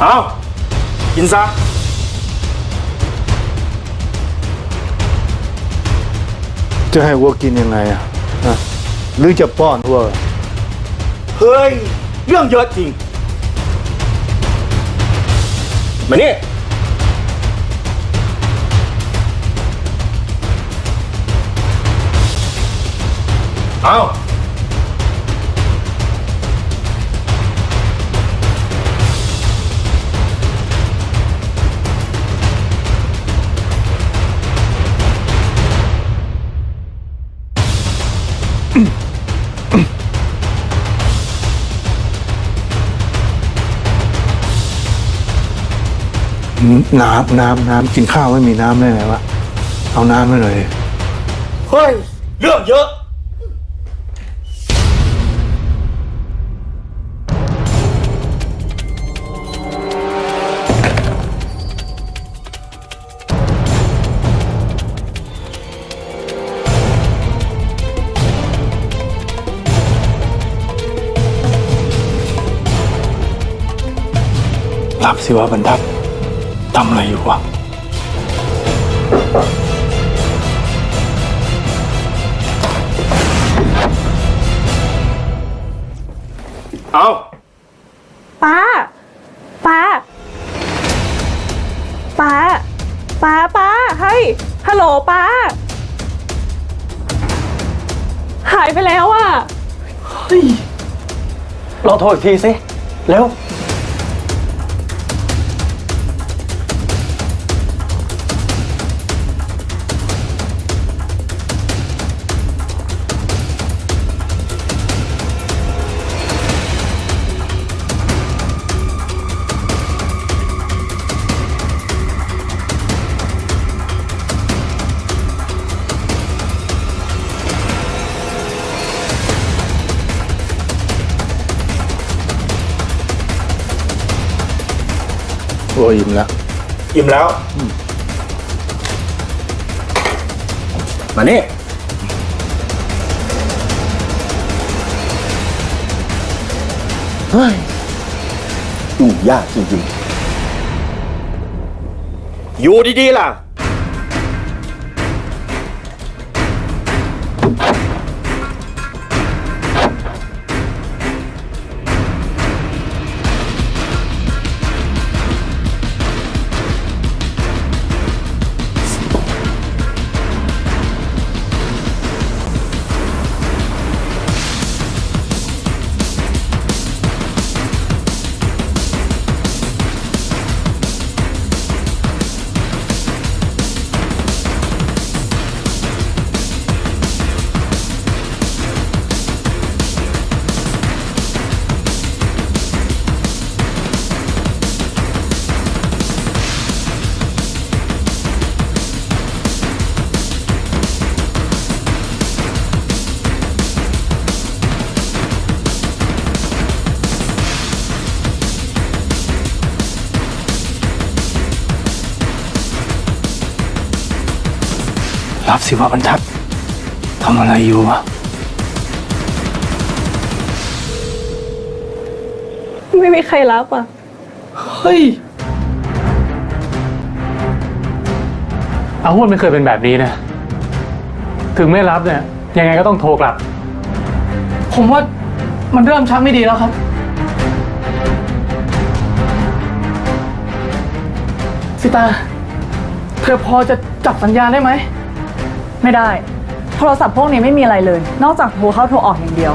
เอากินซะ จะให้วัวกินยังไงอะฮะหรือจะป้อนวัวเฮ้ย เรื่องเยอะจริง มานี่ เอา น้ำน้ำน้ำกินข้าวไม่มีน้ำได้ไงวะเอาน้ำให้หน่อยดิเฮ้ยเรื่องเยอะรับสิวะบรรทัด ทำอะไรอยู่วะเอาป้าป้าป้าป้าป้าเฮ้ยฮัลโหลป้า หายไปแล้วอะเราโทรอีกทีสิ เร็ว วัวอิ่มแล้วอิ่มแล้ว มานี่เฮ้ยอยู่ยากจริงๆ อยู่ดีๆล่ะ รับสิวะบรรทัดทำอะไรอยู่วะไม่มีใครรับอะเฮ้ยอาวุธไม่เคยเป็นแบบนี้นะ ถึงไม่รับเนี่ย ยังไงก็ต้องโทรกลับ ผมว่ามันเริ่มชักไม่ดีแล้วครับ สิตา เธอพอจะจับสัญญาณได้ไหม ไม่ได้ โทรศัพท์พวกนี้ไม่มีอะไรเลย นอกจากโทรเข้าโทรออกอย่างเดียว